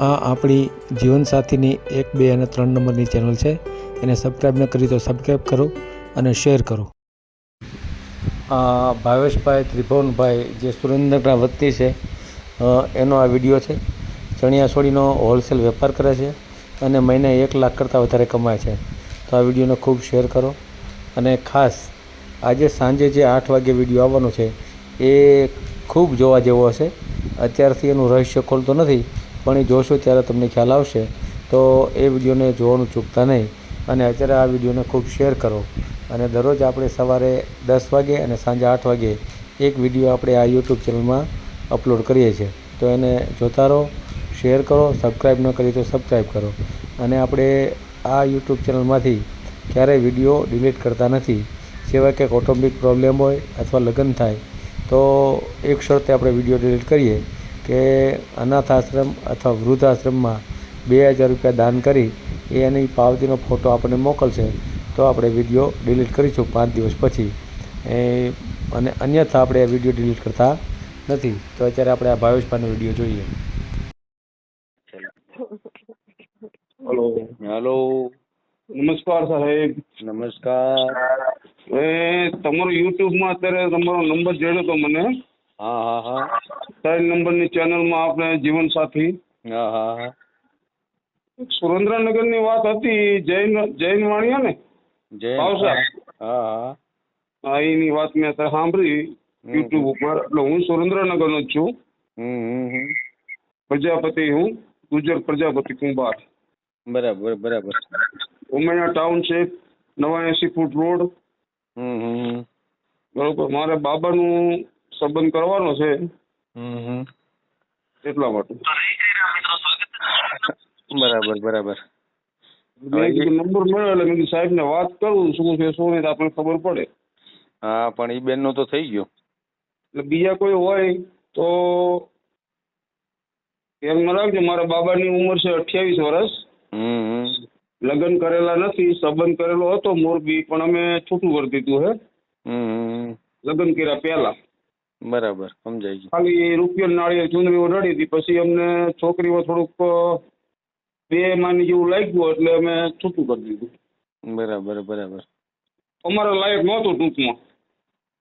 આ આપણી જીવનસાથીની એક, બે અને ત્રણ નંબરની ચેનલ છે. એને સબસ્ક્રાઈબ ન કરી તો સબસ્ક્રાઈબ કરો અને શેર કરો. આ ભાવેશભાઈ ત્રિભુવનભાઈ, જે સુરેન્દ્રના વતની છે એનો આ વીડિયો છે. ચણિયા છોડીનો હોલસેલ વેપાર કરે છે અને મહિને એક લાખ કરતાં વધારે કમાય છે. તો આ વિડીયોને ખૂબ શેર કરો. અને ખાસ, આજે સાંજે જે આઠ વાગે વીડિયો આવવાનો છે, એ ખૂબ જોવા જેવો હશે. અત્યારથી એનું રહસ્ય ખોલતો નથી. પણ એ જોશો ત્યારે તમને ખ્યાલ આવશે. તો એ વિડીયોને જોવાનું ચૂકતા નહીં અને અત્યારે આ વિડીયોને ખૂબ શેર કરો. અને દરરોજ આપણે સવારે દસ વાગે અને સાંજે આઠ વાગે એક વીડિયો આપણે આ યુટ્યુબ ચેનલમાં અપલોડ કરીએ છીએ. તો એને જોતા રહો, શેર કરો સબસ્ક્રાઈબ ન કરી તો સબસ્ક્રાઈબ કરો. અને આપણે આ યુટ્યુબ ચેનલમાંથી ક્યારેય વીડિયો ડિલીટ કરતા નથી. સિવાય કે કૌટુંબિક પ્રોબ્લેમ હોય અથવા લગ્ન થાય, તો એક શરતે આપણે વીડિયો ડિલીટ કરીએ. કે અનાથ આશ્રમ અથવા વૃદ્ધ આશ્રમમાં બે હજાર રૂપિયા દાન કરી એ એની પાવતીનો ફોટો આપણને મોકલશે. તો આપણે વીડિયો ડિલીટ કરીશું પાંચ દિવસ પછી. એ અને અન્યથા આપણે વીડિયો ડિલીટ કરતા નથી. તો અત્યારે આપણે આ ભાવેશભાઈનો વીડિયો જોઈએ. હલો. હેલો. નમસ્કાર સાહેબ. નમસ્કાર. એ તમારો યુટ્યુબમાં અત્યારે તમારો નંબર જોયો તો મને. હા હા હા. ત્રણ નંબરની ચેનલમાં આપણે જીવન સાથી. હા હા હા. સુરેન્દ્રનગરની વાત હતી જૈન જૈન વાણિયા ને? જય હા હા. હા એની વાત મેં સાંભળી યુટ્યુબ ઉપર. એટલે હું સુરેન્દ્રનગરનો જ છું. પ્રજાપતિ હું ગુજર પ્રજાપતિ કુંભાર. બરાબર બરાબર. ઉમૈયા ટાઉનશીપ નવા એસી ફૂટ રોડ. બરોબર. મારે બાબાનું સંબંધ કરવાનો છે. એટલા માટે. બરાબર બરાબર. નંબર મળ્યો એટલે મેં સાહેબ ને વાત કરું શું છે શું નહીં તો આપણને ખબર પડે. હા પણ એ બેનનું તો થઈ ગયું. એટલે બીજા કોઈ હોય તો એમ ન રાખજો મારા બાબાની ઉંમર છે અઠ્યાવીસ વર્ષ. લગ્ન કરેલા નથી સંબંધ કરેલો હતો મોરબી પણ અમે છૂટું કરી દીધું હે. હમ હમ. લગ્ન કર્યા પહેલા. બરાબર સમજાય ગયું. ખાલી રૂપિયો નાળિયેર ચુંદડીઓ રડી હતી. પછી અમને છોકરીઓ થોડુંક બે માની જેવું લાગ્યું એટલે અમે છૂટું કરી દીધું. બરાબર બરાબર. અમારા લાયક નહોતું ટૂંકમાં.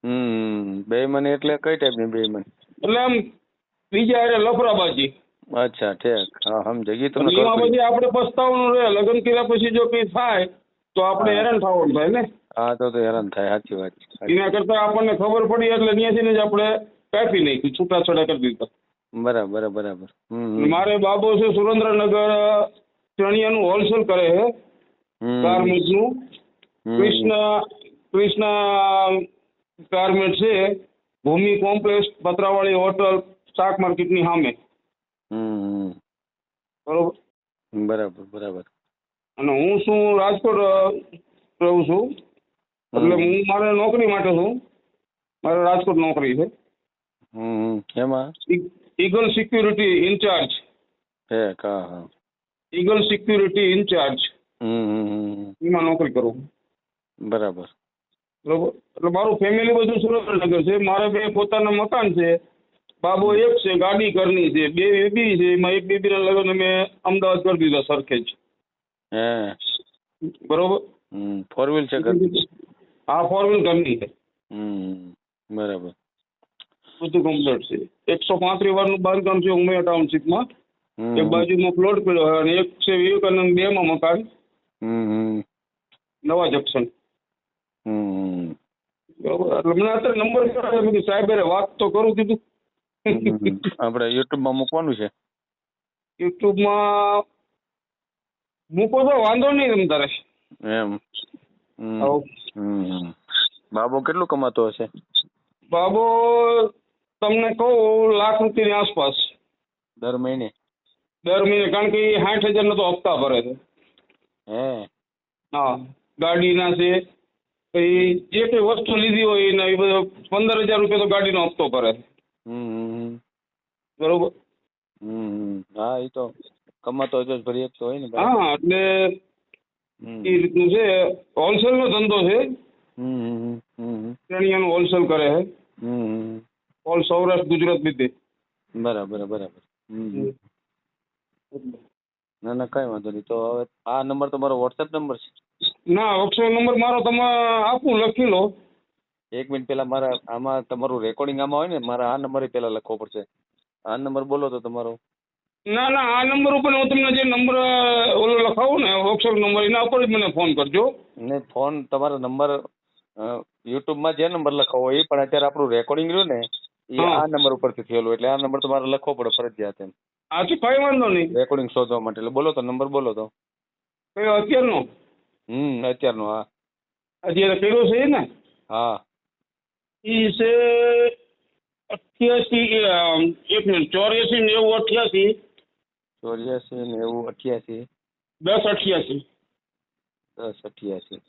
હમ બે મને એટલે કઈ ટાઈપની બે મને? એટલે આમ બીજા હારે લફરાબાજી. અચ્છા ઠીક. હા સમજાઈ અને તમને એમાં પછી આપણે પસ્તાવાનું રહે. લગ્ન કર્યા પછી જો કંઈ થાય તો આપણે હેરાન થવાનું થાય ને? હા તો તો હેરાન થાય સાચી વાત છે. એના કરતા આપણને ખબર પડી એટલે ત્યાંથી જ આપણે કાપી નાખ્યું છૂટાછેડા કરી દીધા. બરાબર બરાબર. મારે બાબો છે સુરેન્દ્રનગર ચણિયાનું હોલસેલ કરે છે હમ. ગાર્મેન્ટ્સનું. કૃષ્ણ કૃષ્ણ ગાર્મેન્ટ છે ભૂમિ કોમ્પ્લેક્સ પતરાવાળી હોટલ શાક માર્કેટની સામે. બરોબર? બરાબર બરાબર. અને હું શું રાજકોટ રહું છું? એટલે હું મારે નોકરી માટે છું મારે રાજકોટ નોકરી છે હમ એમાં ઈગલ સિક્યુરિટી ઇન્ચાર્જ ઠીક હા હા ઈગલ સિક્યુરિટી ઇન્ચાર્જ હમ હમ હમ. એમાં નોકરી કરું બરાબર બરોબર એટલે મારું ફેમિલી બધું સુરેન્દ્રનગર છે મારે બે પોતાના મકાન છે બાબો એક છે ગાડી ઘરની છે બે બેબી છે એમાં એક બેબીના લગ્ન અમે અમદાવાદ કરી દીધા સરખેજ. હે. બરોબર? હમ ફોર વ્હીલ છે ઘર હા ફોર વ્હીલ ઘરની છે. હમ બરાબર. બધું કમ્પ્લીટ છે. એકસો પાંત્રીસ વારનું બાંધકામ છે ઉમેરા ટાઉનશીપમાં એક બાજુમાં પ્લોટ પડ્યો હોય અને એક છે વિવેકાનંદ બે માં મકાન નવા જંકશન. હમ બરોબર. એટલે મને અત્યારે નંબર મેં સાહેબ વાત તો કરું કીધું. આપડે આપણે યુટ્યુબમાં મૂકવાનું છે? યુટ્યુબમાં મૂકો તો વાંધો નહીં તમ તારે. એમ. હમ. બાબો કેટલું કમાતો હશે? બાબો તમને કહું લાખ રૂપિયાની આસપાસ. દર મહિને? દર મહિને કારણ કે એ સાઠ હજારનો તો હપ્તા ભરે છે. હે? હા ગાડીના છે. પછી જે કંઈ વસ્તુ લીધી હોય એના એ બધો પંદર હજાર રૂપિયા તો ગાડીનો હપ્તો ભરે છે. હમ બરોબર? હમ હા એ તો કમાતો હજાર જ ભરી શકતો હોય ને હા એટલે એ રીતનું છે. હોલસેલ નો ધંધો છે. ચણિયાનું હોલસેલ કરે છે. હમ ઓલ સૌરાષ્ટ્ર ગુજરાત લીધે બરાબર બરાબર. ના ના કઈ વાંધો નહીં. તો હવે આ નંબર તમારો વોટ્સએપ નંબર છે? ના વોટ્સએપ નંબર મારો તમે આપું લખી લો. એક મિનિટ પહેલા મારા આમાં તમારું રેકોર્ડિંગ આમાં હોય ને મારા આ નંબરે પહેલા લખવો પડશે. આ નંબર બોલો તો તમારો. ના ના આ નંબર ઉપર હું તમને જે નંબર ઓલો લખાવું ને વોટ્સઅપ નંબર એના ઉપર જ મને ફોન કરજો. ને ફોન તમારો નંબર યુટ્યુબમાં જે નંબર લખાવો એ પણ અત્યારે આપણું રેકોર્ડિંગ રહ્યું ને એ આ નંબર ઉપરથી થયેલું એટલે આ નંબર તમારે લખવો પડે ફરજિયાત એમ. તો કઈ વાંધો નહીં. રેકોર્ડિંગ શોધવા માટે. એટલે બોલો તો નંબર બોલો તો. કયો અત્યારનો? હમ અત્યારનો હા. અત્યારે પેલો છે ને? હા. ઈ છે અઠ્યાસી એક મિનિટ ચોર્યાસી નેવું અઠ્યાસી. ચોર્યાસી નેવું અઠ્યાસી? દસ અઠ્યાસી. દસ અઠ્યાસી.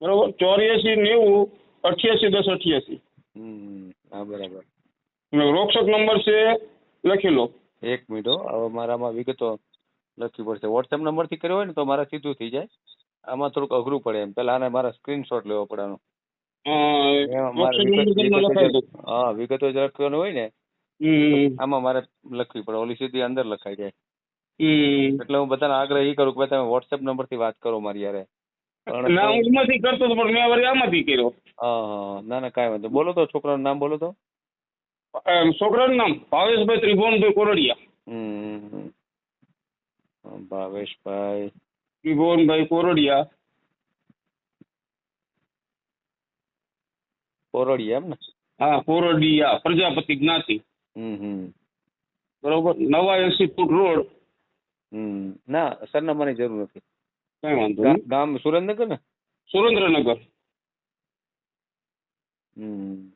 બરોબર? ચોર્યાસી નેવું અઠ્યાસી દસ અઠ્યાસી. હમ હા બરાબર. રોક્ષક નંબર છે લખી લો. એક મિનિટ હો હવે મારામાં વિગતો લખવી પડશે. વોટ્સએપ નંબરથી કર્યો હોય ને તો મારા સીધું થઈ જાય. આમાં થોડુંક અઘરું પડે એમ. પેલા આને મારા સ્ક્રીનશોટ લેવો પડવાનો હા વિગતો જે લખવાનું હોય ને આમાં મારે લખવી પડે ઓલી સીધી અંદર લખાઈ જાય. હમ એટલે હું બધાને આગ્રહ એ કરું કે ભાઈ તમે વોટ્સએપ નંબરથી વાત કરો મારી યારે. પણ ના હું એમાંથી કરતો હતો પણ મેં વળી આમાંથી કર્યો. હા હા. ના ના કાંઈ વાંધો. બોલો તો છોકરાનું નામ બોલો તો. એમ છોકરાનું નામ ભાવેશભાઈ ત્રિભુવનભાઈ કોરડિયા. હમ હમ. હમ. ભાવેશભાઈ. ત્રિભુવનભાઈ કોરડિયા. કોરડિયા એમ ને? હા કોરડિયા પ્રજાપતિ જ્ઞાતિ. હમ હમ બરોબર? નવા એસી ફૂટ રોડ. હમ. ના સરનામાની જરૂર નથી. કઈ વાંધો નહીં. ગામ સુરેન્દ્રનગર ને? સુરેન્દ્રનગર. હમ.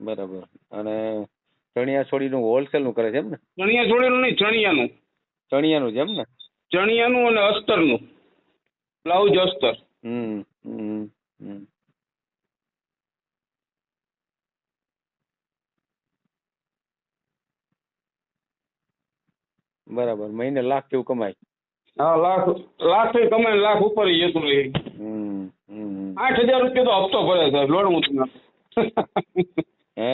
બરાબર. અને ચણિયા ચોળીનું હોલસેલનું કરે છે એમ ને? ચણિયા જોડેલું નહીં ચણિયાનું. ચણિયાનું છે એમ ને? ચણિયાનું અને અસ્તરનું. બ્લાઉઝ અસ્તર. હમ હમ બરાબર. મહિને લાખ જેવું કમાય. હા લાખ લાખથી કમાય લાખ ઉપર જતું રહે. આઠ હજાર રૂપિયા તો હપ્તો ભરે સાહેબ લોન હું. હે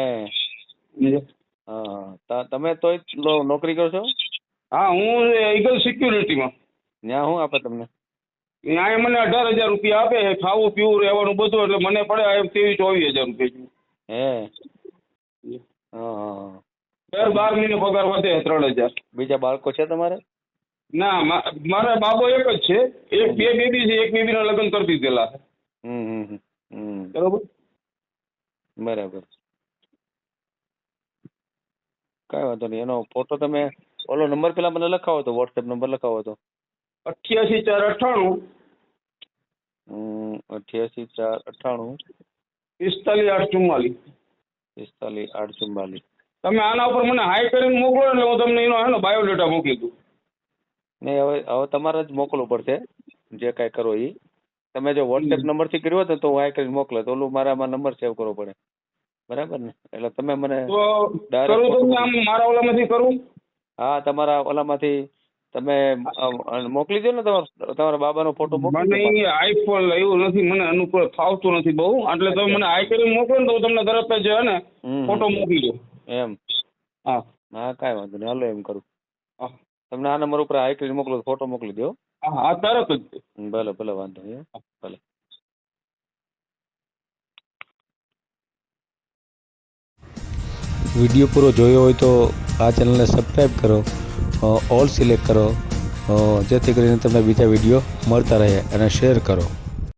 હા. તમે તોય નોકરી કરો છો? હા હું ઈગલ સિક્યુરિટીમાં ત્યાં શું આપે તમને? અહીંયા મને અઢાર હજાર રૂપિયા આપે ખાવું પીવું રહેવાનું બધું એટલે મને પડે એમ ત્રેવીસ ચોવીસ હજાર રૂપિયા હા. દર બાર મહિને પગાર વધે ત્રણ હજાર. બીજા બાળકો છે તમારે? ના મારા બાબો એક જ છે. એક બે બેબી છે એક બેબીના લગ્ન કરી દીધેલા. બરાબર? કઈ વાંધો નહીં. એનો ફોટો તમે ઓલો નંબર પેલા મને લખાવો તો વોટ્સએપ નંબર લખાવો તો. અઠ્યાસી ચાર અઠ્ઠાણું. અઠ્યાસી ચાર અઠ્ઠાણું. પિસ્તાલીસ આઠ ચુમ્માલીસ પિસ્તાલીસ આઠ ચુમ્માલીસ તમે આના ઉપર મને હાઈ કરીને મોકલો એટલે હું તમને એનો હે ને બાયોડેટા મોકલી દઉં. નહીં હવે હવે તમારે જ મોકલવું પડશે જે કાંઈ કરો એ તમે જો વોટ્સએપ નંબરથી કર્યું હોત તો હું હાઈ કરીને મોકલે તો ઓલું મારામાં નંબર સેવ કરવો પડે. બરાબર ને? એટલે તમે મને કરું તમને આમ મારા ઓલામાંથી કરું? હા તમારા ઓલામાંથી તમે મોકલી દો ને તમારા તમારા બાબાનો ફોટો મોકલી મને આઈફોન લેવું નથી મને અનુકૂળ ફાવતું નથી બહુ. એટલે તમે મને હાઈ કરીને મોકલો ને તો હું તમને તરત જ ને ફોટો મોકલી દઉં. એમ. હા. હા કાંઈ વાંધો નહીં. હાલો એમ કરું. હા. તમને આ નંબર ઉપર હાઈ કરીને મોકલો ફોટો મોકલી દો. હા હા તરત જ. ભલે ભલે વાંધો નહીં ભલે. વીડિયો પૂરો જોયો હોય તો આ ચેનલને સબસ્ક્રાઈબ કરો ઓલ સિલેક્ટ કરો જેથી કરીને તમને બીજા વીડિયો મળતા રહે અને શેર કરો.